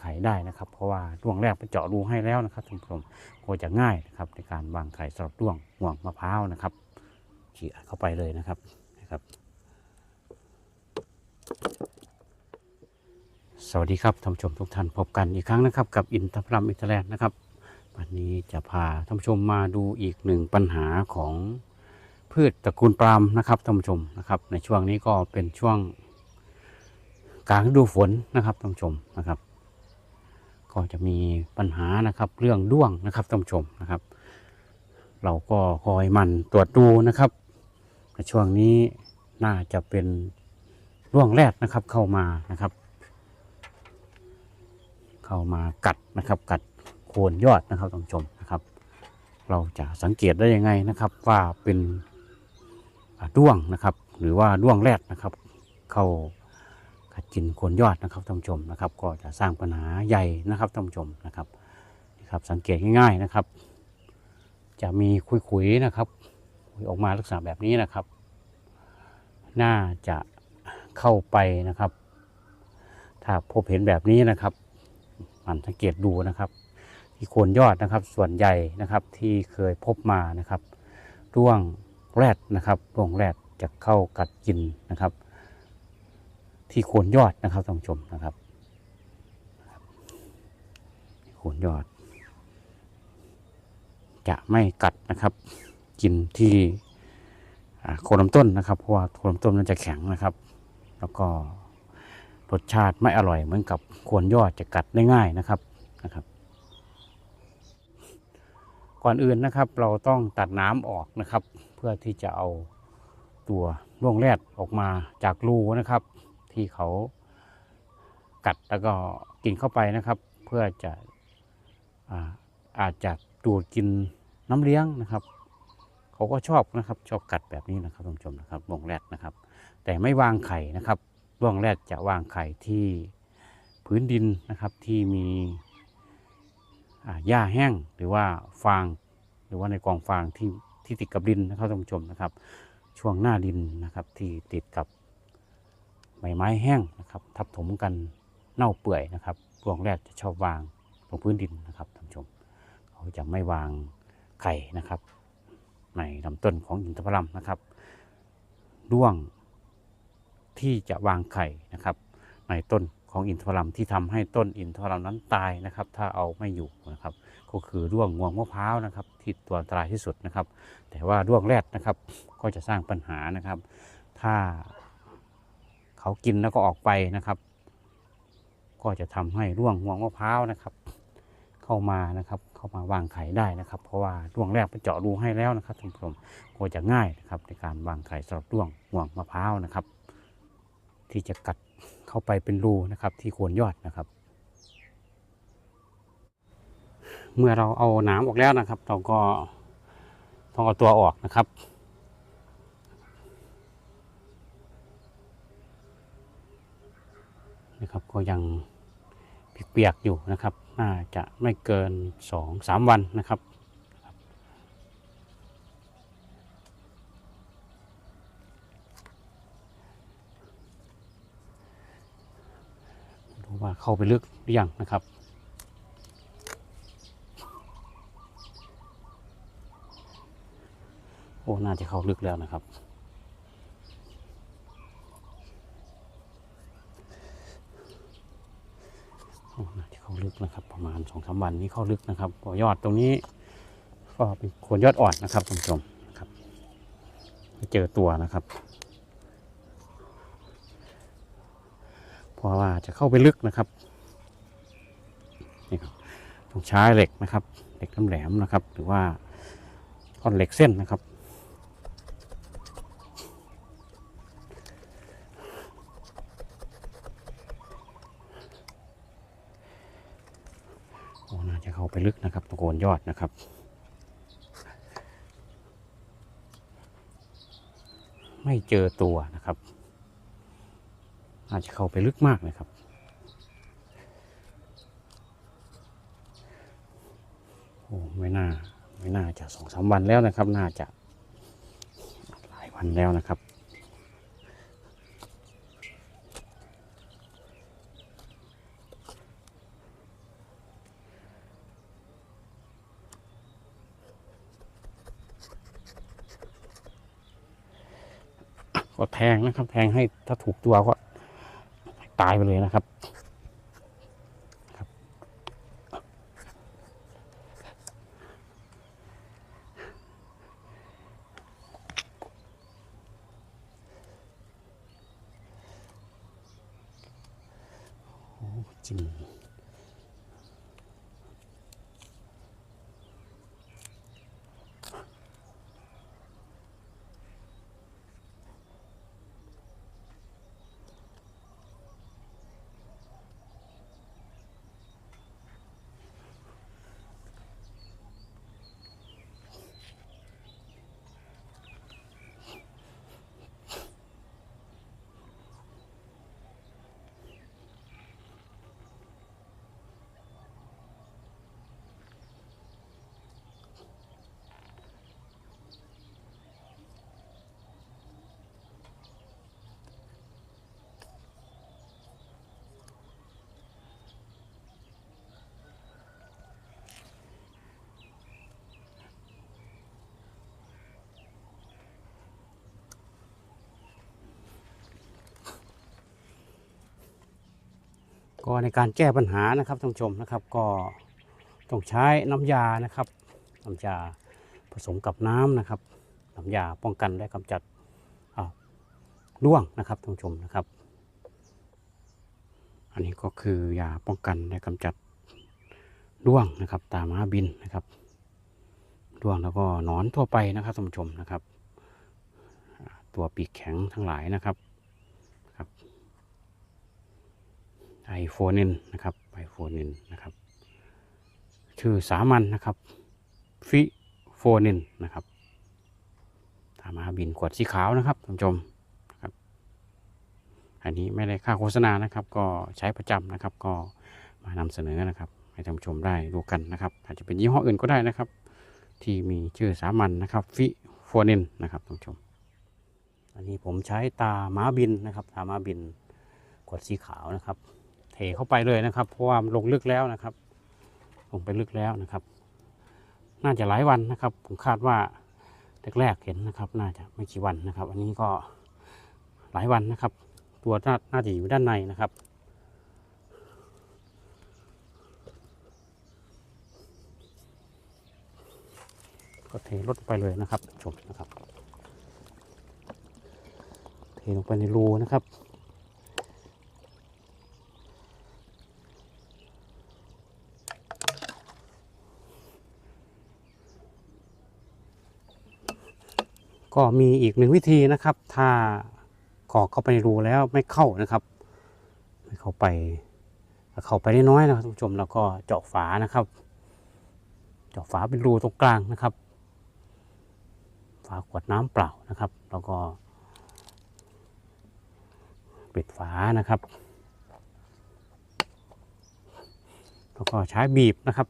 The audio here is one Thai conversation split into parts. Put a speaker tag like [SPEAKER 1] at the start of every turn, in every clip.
[SPEAKER 1] ไข่ได้นะครับ เพราะว่าด้วงแรกไปเจาะรูให้แล้วนะครับท่านผู้ชมก็จะง่ายนะครับในการวางไข่สำหรับด้วงห่วงมะพร้าวนะครับเขี่ยเข้าไปเลยนะครับนะครับ สวัสดีครับท่านผู้ชมทุกท่านพบกันอีกครั้งนะครับ กับอินทพรัมอินเทอร์แลนด์นะครับ วันนี้จะพาท่านผู้ชมมาดูอีกหนึ่งปัญหาของพืชตระกูลปาล์มนะครับท่านผู้ชมนะครับ ในช่วงนี้ก็เป็นช่วงกลางฤดูฝนนะครับท่านผู้ชมนะครับ ก็จะมีปัญหานะครับ เรื่องด้วงนะครับท่านผู้ชมนะครับ เราก็คอยมันตรวจดูนะครับในช่วงนี้น่าจะเป็นร่วงแรกนะครับเข้ามานะครับ เข้ามากัดนะครับ กัดโคนยอดนะครับท่านผู้ชมนะครับ เราจะสังเกตได้ยังไงนะครับ ว่าเป็นอ่าด้วงนะครับ หรือว่าด้วงแรดนะครับ เข้า กัดกินโคนยอดนะครับท่านผู้ชมนะครับ ก็จะสร้างปัญหาใหญ่นะครับท่านผู้ชมนะครับนี่ครับ สังเกตง่ายๆนะครับ จะมีขุยๆนะครับขุยออกมาลักษณะแบบนี้นะครับ น่าจะเข้าไปนะครับ ถ้าพบเห็นแบบนี้นะครับมันสังเกตดูนะครับ ที่โคนยอดนะครับส่วนใหญ่นะครับที่เคยพบมานะครับร่วงแรดนะครับร่วงแรดจะเข้ากัดกินนะครับ ที่โคนยอดนะครับท่านผู้ชมนะครับโคนยอด จะไม่กัดนะครับ กินที่โคนลำต้นนะครับเพราะว่าโคนลำต้นมันจะแข็งนะครับ แล้วก็รสชาติไม่อร่อยเหมือนกับโควรยอดจะกัดได้ง่ายนะครับนะครับ ก่อนอื่นนะครับเราต้องตัดน้ำออกนะครับ เพื่อที่จะเอาตัวร่วงแรดออกมาจากรูนะครับ ที่เขากัดแล้วก็กินเข้าไปนะครับ เพื่อจะอาอาจจะดูดกินน้ำเลี้ยงนะครับ เขาก็ชอบนะครับชอบกัดแบบนี้นะครับท่านผู้ชมนะครับร่งแรดนะครับ แต่ไม่วางไข่นะครับร่งแรกจะวางไข่ที่พื้นดินนะครับที่มีหญ้าแห้งหรือว่าฟาง หรือว่าในกองฟางที่ที่ติดกับดินนะครับท่านผู้ชมนะครับ ช่วงหน้าดินนะครับที่ติดกับ ใบไม้แห้งนะครับ ทับถมกันเน่าเปื่อยนะครับร่วงแรกจะชอบวางลงพื้นดินนะครับท่านชม เขาจะไม่วางไข่นะครับ ในลำต้นของอินทผลัมนะครับด้วงที่จะวางไข่นะครับ ในต้นของอินทผลัมที่ทำให้ต้นอินทผลัมนั้นตายนะครับ ถ้าเอาไม่อยู่นะครับ ก็คือร่วงงวงมะพร้าวนะครับ ที่ตัวอันตรายที่สุดนะครับ แต่ว่าร่วงแรดนะครับ ก็จะสร้างปัญหานะครับ ถ้า เขากินแล้วก็ออกไปนะครับ ก็จะทำให้ร่วงงวงมะพร้าวนะครับ เข้ามานะครับ เข้ามาวางไข่ได้นะครับ เพราะว่าร่วงแรกไปเจาะรูให้แล้วนะครับท่านผู้ชมก็จะง่ายนะครับ ในการวางไข่สำหรับร่วงงวงมะพร้าวนะครับ ที่จะกัดเข้าไปเป็นรูนะครับ ที่โคนยอดนะครับ เมื่อเราเอาหน้ำออกแล้วนะครับ เราก็ต้องเอาตัวออกนะครับ นะครับ ก็ยังเปียกๆอยู่นะครับ น่าจะไม่เกินสองสามวันนะครับดูว่าเข้าไปลึกหรือยังนะครับโอ้ น่าจะเข้าลึกแล้วนะครับ โอ้ น่าจะเข้า ลึกนะครับ ประมาณสองสามวันนี้เข้าลึกนะครับก็ยอดตรงนี้ ก็เป็นโคนยอดอ่อนนะครับท่านผู้ชมนะครับไม่เจอตัวนะครับ เพราะว่าจะเข้าไปลึกนะครับนี่ครับต้องใช้เหล็กนะครับเหล็กแหลมนะครับ หรือว่าท่อนเหล็กเส้นนะครับ โอ้น่าจะเข้าไปลึกนะครับตะโกน ยอดนะครับ ไม่เจอตัวนะครับ อาจจะเข้าไปลึกมากเลยครับ โอ้ไม่น่า ไม่น่าจะสองสามวันแล้วนะครับ น่าจะหลายวันแล้วนะครับ ก็แทงนะครับแทงให้ถ้าถูกตัวก็ตายไปเลยนะครับจริง ก็ในการแก้ปัญหานะครับท่านผู้ชมนะครับ ก็ต้องใช้น้ำยานะครับน้ำยาผสมกับน้ำนะครับน้ำยาป้องกันและกำจัดอ่าร่วงนะครับท่านผู้ชมนะครับ อันนี้ก็คือยาป้องกันและกำจัดร่วงนะครับ ตาม้าบินนะครับร่วงแล้วก็หนอนทั่วไปนะครับท่านผู้ชมนะครับ ตัวปีกแข็งทั้งหลายนะครับ ไอโฟนินนะครับไอโฟนินนะครับ ชื่อสามัญนะครับฟิโฟนินนะครับตามาบินขวดสีขาวนะครับท่านผู้ชมอันนี้ไม่ได้ค่าโฆษณานะครับ ก็ใช้ประจำนะครับ ก็มานำเสนอนะครับ ให้ท่านผู้ชมได้ดูกันนะครับ อาจจะเป็นยี่ห้ออื่นก็ได้นะครับ ที่มีชื่อสามัญนนะครับฟิโฟเนนนะครับท่านผู้ชม อันนี้ผมใช้ตาม้าบินนะครับ ตาม้าบินขวดสีขาวนะครับ เทเข้าไปเลยนะครับเพราะว่าลงลึกแล้วนะครับ ลงไปลึกแล้วนะครับ น่าจะหลายวันนะครับ ผมคาดว่าแรกๆเห็นนะครับ น่าจะไม่กี่วันนะครับ อันนี้ก็หลายวันนะครับ ตัวนน่าจะอยู่ด้านในนะครับก็เทลดไปเลยนะครับชมนะครับ เทลงไปในรูนะครับ ก็มีอีกหนึ่งวิธีนะครับ ถ้ากรอกเข้าไปในรูแล้วไม่เข้านะครับ ไม่เข้าไปเข้าไปได้น้อยนะครับท่านผู้ชมแล้วก็เจาะฝานะครับ เจาะฝาเป็นรูตรงกลางนะครับ ฝาขวดน้ำเปล่านะครับ แล้วก็ปิดฝานะครับ แล้วก็ใช้บีบนะครับ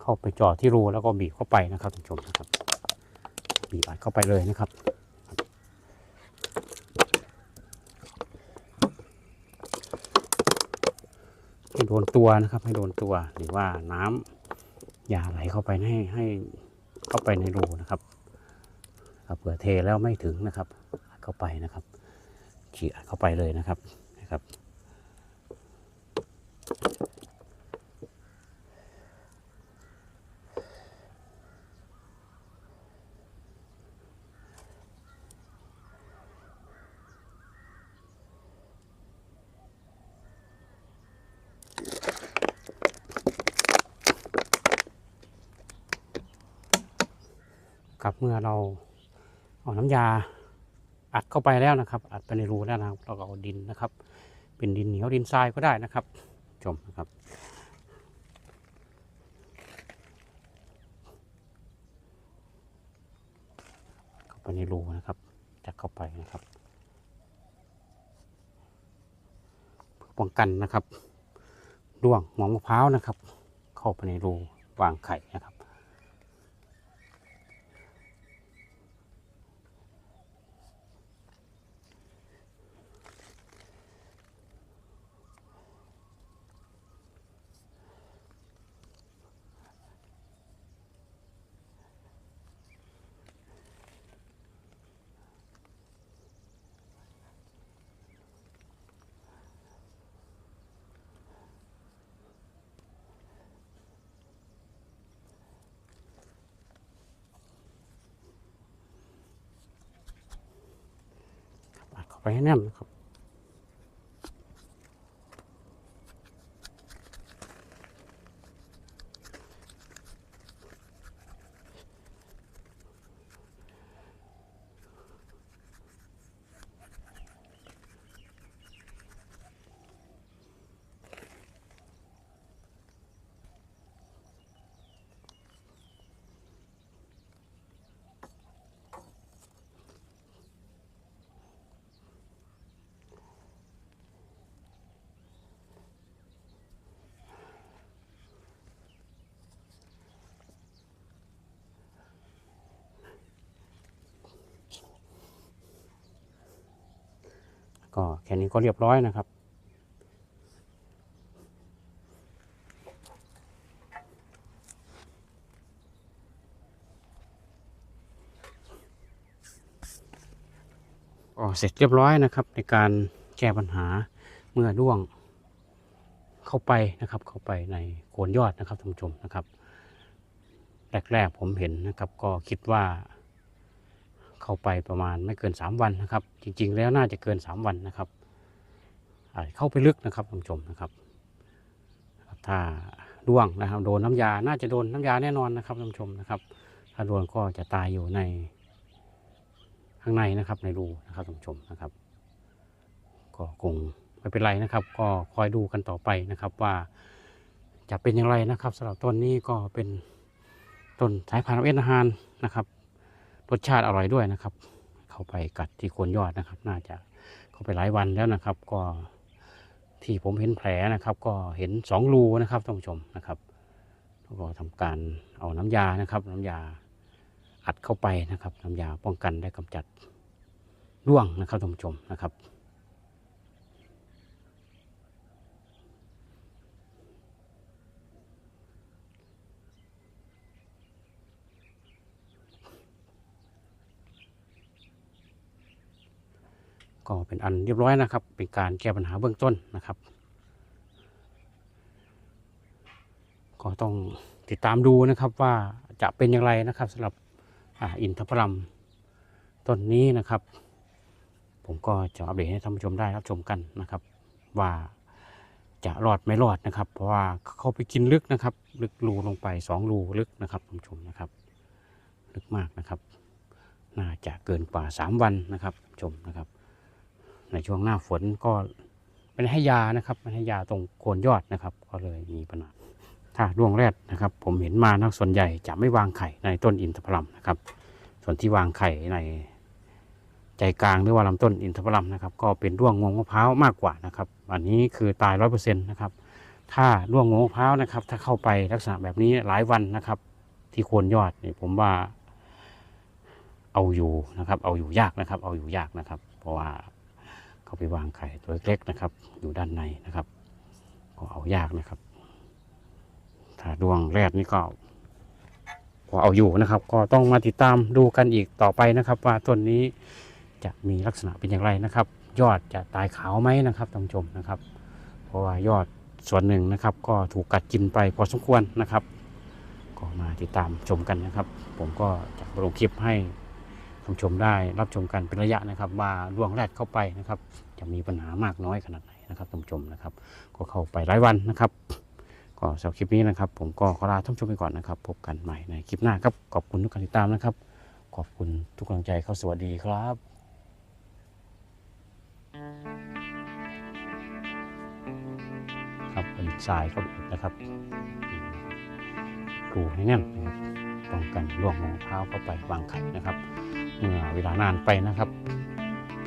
[SPEAKER 1] เข้าไปเจาะที่รูแล้วก็บีบเข้าไปนะครับท่านผู้ชมนะครับ บีบอัดเข้าไปเลยนะครับ ให้โดนตัวนะครับ ให้โดนตัวหรือว่าน้ำอย่าไหลเข้าไปให้ให้เข้าไปในรูนะครับเผื่อเทแล้วไม่ถึงนะครับเข้าไปนะครับ ฉีดเข้าไปเลยนะครับนะครับ เมื่อเราเอาน้ำยาอัดเข้าไปแล้วนะครับ อัดไปในรูแล้วนะครับเราก็เอาดินนะครับ เป็นดินเหนียวดินทรายก็ได้นะครับชมนะครับเข้าไปในรูนะครับจะเข้าไปนะครับเพื่อป้องกันนะครับร่วงหมองมะพร้าวนะครับ เข้าไปในรูวางไข่นะครับ ค ไปแน่นครับ ก็แค่นี้ก็เรียบร้อยนะครับ ก็เสร็จเรียบร้อยนะครับในการแก้ปัญหาเมื่อด้วงเข้าไปนะครับ เข้าไปในโคนยอดนะครับท่านผู้ชมนะครับ แรกๆผมเห็นนะครับ ก็คิดว่า เข้าไปประมาณไม่เกิน 3 วันนะครับ จริงๆ แล้วน่าจะเกิน 3 วันนะครับอาจเข้าไปลึกนะครับท่านผู้ชมนะครับ ถ้าด้วงนะครับโดนน้ำยา น่าจะโดนน้ำยาแน่นอนนะครับท่านผู้ชมนะครับ ถ้าโดนก็จะตายอยู่ในข้างในนะครับในรูนะครับท่านผู้ชมนะครับ ก็คงไม่เป็นไรนะครับ ก็คอยดูกันต่อไปนะครับว่าจะเป็นอย่างไรนะครับสำหรับต้นนี้ก็เป็นต้นสายพันธุ์เอ็นอาหารนะครับ รสชาติอร่อยด้วยนะครับ เข้าไปกัดที่โคนยอดนะครับ น่าจะเข้าไปหลายวันแล้วนะครับ ก็ที่ผมเห็นแผลนะครับ ก็เห็นสองรูนะครับท่านผู้ชมนะครับแล้วก็ทำการเอาน้ำยานะครับ น้ำยาอัดเข้าไปนะครับ น้ำยาป้องกันและกำจัดร่วงนะครับท่านผู้ชมนะครับ ก็เป็นอันเรียบร้อยนะครับ เป็นการแก้ปัญหาเบื้องต้นนะครับ ก็ต้องติดตามดูนะครับว่าจะเป็นอย่างไรนะครับสำหรับออินทผลัมต้นนี้นะครับ ผมก็จะอัปเดตให้ท่านผู้ชมได้รับชมกันนะครับ ว่าจะรอดไม่รอดนะครับ เพราะว่าเข้าไปกินลึกนะครับ ลึกรูลงไปสองรูลึกนะครับท่านผู้ชมนะครับ ลึกมากนะครับ น่าจะเกินกว่าสามวันนะครับท่านผู้ชมนะครับ ในช่วงหน้าฝนก็ไม่ได้ให้ยานะครับไม่ให้ยาตรงโคนยอดนะครับ ก็เลยมีปัญหาถ้าร่วงแรดนะครับ ผมเห็นมานะส่วนใหญ่จะไม่วางไข่ในต้นอินทผลัมนะครับ ส่วนที่วางไข่ในใจกลางหรือว่าลำต้นอินทผลัมนะครับ ก็เป็นร่วงงวงมะพร้าวมากกว่านะครับ อันนี้คือตายร้อยเปอร์เซ็นต์นะครับ ถ้าร่วงงวงมะพร้าวนะครับ ถ้าเข้าไปลักษณะแบบนี้หลายวันนะครับ ที่โคนยอดนี่ผมว่าเอาอยู่นะครับ เอาอยู่ยากนะครับ เอาอยู่ยากนะครับ เพราะว่า เขาไปวางไข่ตัวเล็กนะครับ อยู่ด้านในนะครับ ก็เอายากนะครับ ถ้าดวงแรกนี่ก็พอเอาอยู่นะครับ ก็ต้องมาติดตามดูกันอีกต่อไปนะครับ ว่าต้นนี้จะมีลักษณะเป็นอย่างไรนะครับ ยอดจะตายขาวไหมนะครับท่านผู้ชมนะครับ เพราะว่ายอดส่วนหนึ่งนะครับ ก็ถูกกัดกินไปพอสมควรนะครับ ก็มาติดตามชมกันนะครับ ผมก็จะลงคลิปให้ ท่านผู้ชมได้รับชมกันเป็นระยะนะครับ ว่าล่วงแรดเข้าไปนะครับ จะมีปัญหามากน้อยขนาดไหนนะครับท่านผู้ชมนะครับ ก็เข้าไปหลายวันนะครับ ก็สำหรับคลิปนี้นะครับ ผมก็ขอลาท่านผู้ชมไปก่อนนะครับ พบกันใหม่ในคลิปหน้าครับขอบคุณทุกการติดตามนะครับ ขอบคุณทุกกำลังใจครับสวัสดีครับครับผลิตทรายเข้าไปอีกนะครับดูให้แน่นนะครับป้องกันร่วงของมะพร้าวเข้าไปวางไข่นะครับ เมื่อเวลานานไปนะครับ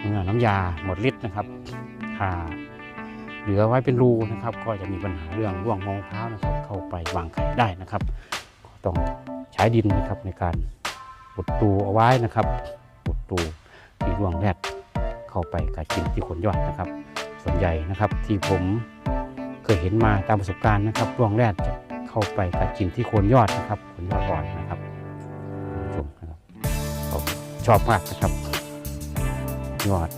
[SPEAKER 1] เมื่อน้ำยาหมดฤทธิ์นะครับถ้าเหลือไว้เป็นรูนะครับ ก็จะมีปัญหาเรื่องร่วงมะพร้านะครับ เข้าไปวางไข่ได้นะครับ ก็ต้องใช้ดินนะครับในการอุดตูเอาไว้นะครับอุดตูที่ร่วงแรดเข้าไปกัดกินที่ขนยอดนะครับ ส่วนใหญ่นะครับที่ผมเคยเห็นมาตามประสบการณ์นะครับร่วงแรดจะเข้าไปกัดกินที่โคนยอดนะครับโคนยอดอ่อนนะ ชอบมากนะครับ ยอด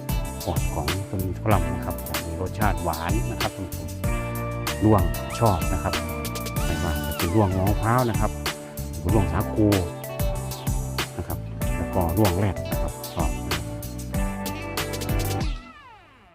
[SPEAKER 1] อ่อนของต้นฝรั่งนะครับจะมีรสชาติหวานนะครับท่านผู้ชมร่วงชอบนะครับไม่ว่าจะเป็นร่วงมะพร้าวนะครับร่วงสาคูนะครับ แล้วก็ร่วงแรด